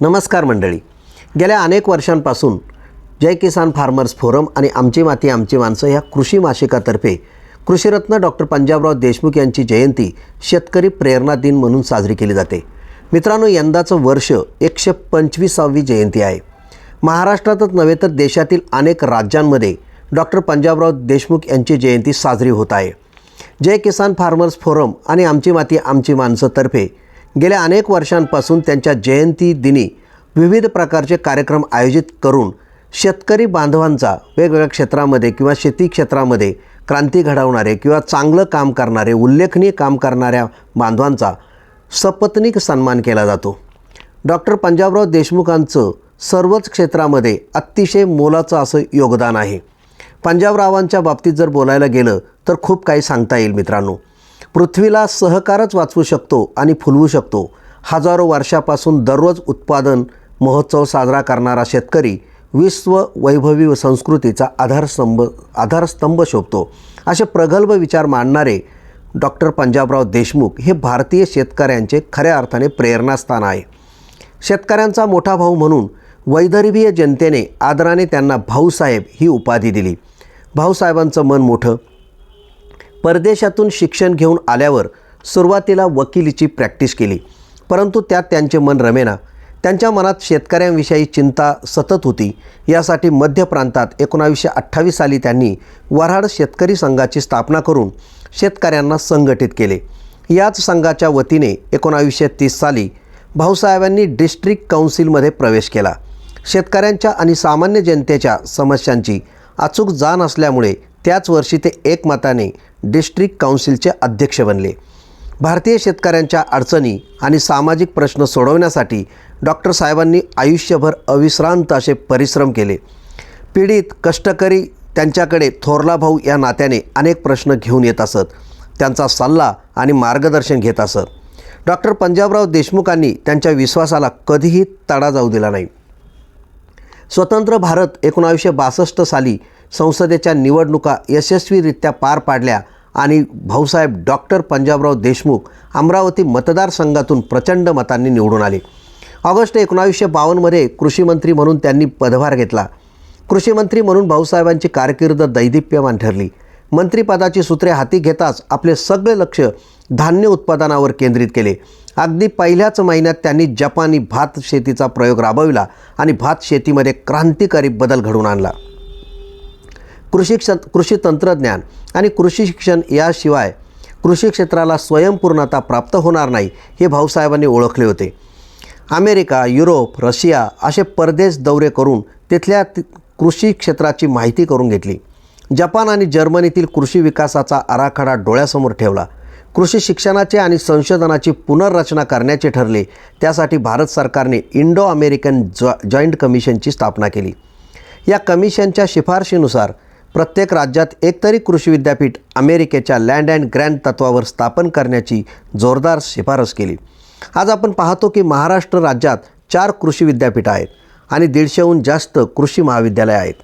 नमस्कार मंडळी. गेल्या अनेक वर्षांपासून जय किसान फार्मर्स फोरम आणि आमची माती आमची माणसं ह्या कृषी मासिकातर्फे कृषीरत्न डॉक्टर पंजाबराव देशमुख यांची जयंती शेतकरी प्रेरणा दिन म्हणून साजरी केली जाते. मित्रांनो यंदाचं वर्ष एकशे पंचवीसावी जयंती आहे. महाराष्ट्रातच नव्हे तर देशातील अनेक राज्यांमध्ये डॉक्टर पंजाबराव देशमुख यांची जयंती साजरी होत आहे. जय किसान फार्मर्स फोरम आणि आमची माती आमची माणसंतर्फे गेल्या अनेक वर्षांपासून त्यांच्या जयंती दिनी विविध प्रकारचे कार्यक्रम आयोजित करून शेतकरी बांधवांचा वेगवेगळ्या क्षेत्रामध्ये किंवा शेती क्षेत्रामध्ये क्रांती घडवणारे किंवा चांगलं काम करणारे उल्लेखनीय काम करणाऱ्या बांधवांचा सपत्नीक सन्मान केला जातो. डॉक्टर पंजाबराव देशमुखांचं सर्वच क्षेत्रामध्ये अतिशय मोलाचं असं योगदान आहे. पंजाबरावांच्या बाबतीत जर बोलायला गेलं तर खूप काही सांगता येईल मित्रांनो. पृथ्वीला सहकारच वाचवू शकतो आणि फुलवू शकतो. हजारो वर्षापासून दररोज उत्पादन महोत्सव साजरा करणारा शेतकरी विश्व वैभवी व संस्कृतीचा आधारस्तंभ आधारस्तंभ शोभतो. असे प्रगल्भ विचार मांडणारे डॉक्टर पंजाबराव देशमुख हे भारतीय शेतकऱ्यांचे खऱ्या अर्थाने प्रेरणास्थान आहे. शेतकऱ्यांचा मोठा भाऊ म्हणून वैदर्भीय जनतेने आदराने त्यांना भाऊसाहेब ही उपाधी दिली. भाऊसाहेबांचं मन मोठं परदेशातून शिक्षण घेऊन आल्यावर सुरुवातीला वकिलीची प्रॅक्टिस केली. परंतु त्यात त्यांचे मन रमेना त्यांच्या मनात शेतकऱ्यांविषयी चिंता सतत होती. यासाठी मध्य प्रांतात एकोणावीसशे अठ्ठावीस साली त्यांनी वऱ्हाड शेतकरी संघाची स्थापना करून शेतकऱ्यांना संघटित केले. याच संघाच्या वतीने एकोणावीसशे तीस साली भाऊसाहेबांनी डिस्ट्रिक्ट काउन्सिलमध्ये प्रवेश केला. शेतकऱ्यांच्या आणि सामान्य जनतेच्या समस्यांची अचूक जाण असल्यामुळे त्याच वर्षी ते एकमताने डिस्ट्रिक्ट काउन्सिलचे अध्यक्ष बनले. भारतीय शेतकऱ्यांच्या अडचणी आणि सामाजिक प्रश्न सोडवण्यासाठी डॉक्टर साहेबांनी आयुष्यभर अविश्रांत असे परिश्रम केले. पीडित कष्टकरी त्यांच्याकडे थोरला भाऊ या नात्याने अनेक प्रश्न घेऊन येत असत. त्यांचा सल्ला आणि मार्गदर्शन घेत असत. डॉक्टर पंजाबराव देशमुखांनी त्यांच्या विश्वासाला कधीही तडा जाऊ दिला नाही. स्वतंत्र भारत एकोणावीसशे बासष्ट साली संसदेच्या निवडणुका यशस्वीरित्या पार पाडल्या आणि भाऊसाहेब डॉक्टर पंजाबराव देशमुख अमरावती मतदारसंघातून प्रचंड मतांनी निवडून आले. ऑगस्ट एकोणावीसशे बावन्नमध्ये कृषीमंत्री म्हणून त्यांनी पदभार घेतला. कृषीमंत्री म्हणून भाऊसाहेबांची कारकीर्द दैदिप्यमान ठरली. मंत्रिपदाची सूत्रे हाती घेताच आपले सगळे लक्ष धान्य उत्पादनावर केंद्रित केले. अगदी पहिल्याच महिन्यात त्यांनी जपानी भात शेतीचा प्रयोग राबविला आणि भात शेतीमध्ये क्रांतिकारी बदल घडवून आणला. कृषी क्ष कृषी तंत्रज्ञान आणि कृषी शिक्षण याशिवाय कृषी क्षेत्राला स्वयंपूर्णता प्राप्त होणार नाही हे भाऊसाहेबांनी ओळखले होते. अमेरिका युरोप रशिया असे परदेश दौरे करून तिथल्या कृषी क्षेत्राची माहिती करून घेतली. जपान आणि जर्मनीतील कृषी विकासाचा आराखडा डोळ्यासमोर ठेवला. कृषी शिक्षणाचे आणि संशोधनाची पुनर्रचना करण्याचे ठरले. त्यासाठी भारत सरकारने इंडो अमेरिकन जॉ जॉईंट कमिशनची स्थापना केली. या कमिशनच्या शिफारशीनुसार प्रत्येक राज्यात एकतरी कृषी विद्यापीठ अमेरिकेच्या लँड अँड ग्रँड तत्वावर स्थापन करण्याची जोरदार शिफारस केली. आज आपण पाहतो की महाराष्ट्र राज्यात चार कृषी विद्यापीठ आहेत आणि दीडशेहून जास्त कृषी महाविद्यालयं आहेत.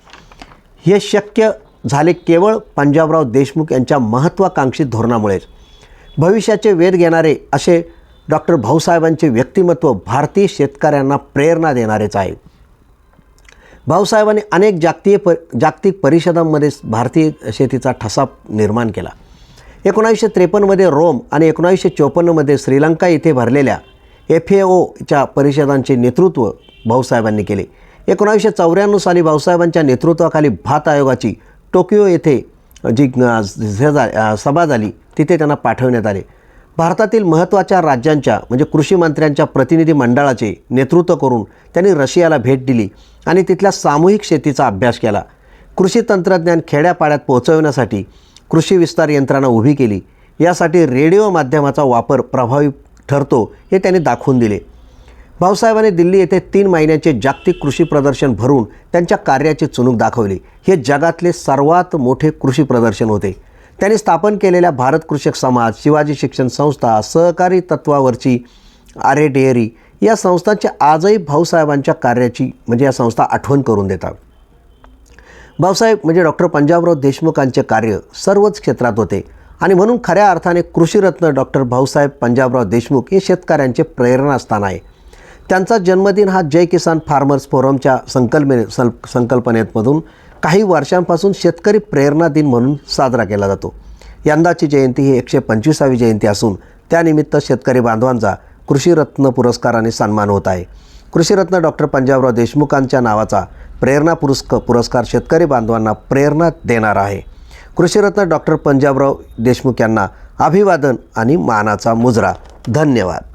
हे शक्य झाले केवळ पंजाबराव देशमुख यांच्या महत्त्वाकांक्षी धोरणामुळेच. भविष्याचे वेध घेणारे असे डॉक्टर भाऊसाहेबांचे व्यक्तिमत्व भारतीय शेतकऱ्यांना प्रेरणा देणारेच आहे. भाऊसाहेबांनी अनेक जागतिक प जागतिक परिषदांमध्ये भारतीय शेतीचा ठसा निर्माण केला. एकोणावीसशे त्रेपन्नमध्ये रोम आणि एकोणावीसशे चोपन्नमध्ये श्रीलंका येथे भरलेल्या एफ ए ओच्या परिषदांचे नेतृत्व भाऊसाहेबांनी केले. एकोणावीसशे चौऱ्याण्णव साली भाऊसाहेबांच्या नेतृत्वाखाली भात आयोगाची टोकियो येथे जी सभा झाली तिथे त्यांना पाठवण्यात आले. भारतातील महत्त्वाच्या राज्यांच्या म्हणजे कृषी मंत्र्यांच्या प्रतिनिधी मंडळाचे नेतृत्व करून त्यांनी रशियाला भेट दिली. आणि तिथल्या सामूहिक शेतीचा अभ्यास केला. कृषी तंत्रज्ञान खेड्यापाड्यात पोहोचवण्यासाठी कृषी विस्तार यंत्रणा उभी केली. यासाठी रेडिओ माध्यमाचा वापर प्रभावी ठरतो हे त्यांनी दाखवून दिले. भाऊसाहेबांनी दिल्ली येथे तीन महिन्यांचे जागतिक कृषी प्रदर्शन भरून त्यांच्या कार्याची चुणूक दाखवली. हे जगातले सर्वात मोठे कृषी प्रदर्शन होते. त्यांनी स्थापन केलेल्या भारत कृषक समाज शिवाजी शिक्षण संस्था सहकारी तत्वावरची आरे डेअरी या संस्थांच्या आजही भाऊसाहेबांच्या कार्याची म्हणजे या संस्था आठवण करून देतात. भाऊसाहेब म्हणजे डॉक्टर पंजाबराव देशमुखांचे कार्य सर्वच क्षेत्रात होते. आणि म्हणून खऱ्या अर्थाने कृषीरत्न डॉक्टर भाऊसाहेब पंजाबराव देशमुख हे शेतकऱ्यांचे प्रेरणास्थान आहे. त्यांचा जन्मदिन हा जय किसान फार्मर्स फोरमच्या संकल्पने सं संकल्पनेमधून काही वर्षांपासून शेतकरी प्रेरणा दिन म्हणून साजरा केला जातो. यंदाची जयंती ही एकशे पंचवीसावी जयंती असून त्यानिमित्त शेतकरी बांधवांचा कृषीरत्न पुरस्काराने सन्मान होत आहे. कृषीरत्न डॉक्टर पंजाबराव देशमुखांच्या नावाचा प्रेरणा पुरस्क पुरस्कार शेतकरी बांधवांना प्रेरणा देणार आहे. कृषीरत्न डॉक्टर पंजाबराव देशमुख यांना अभिवादन आणि मानाचा मुजरा. धन्यवाद.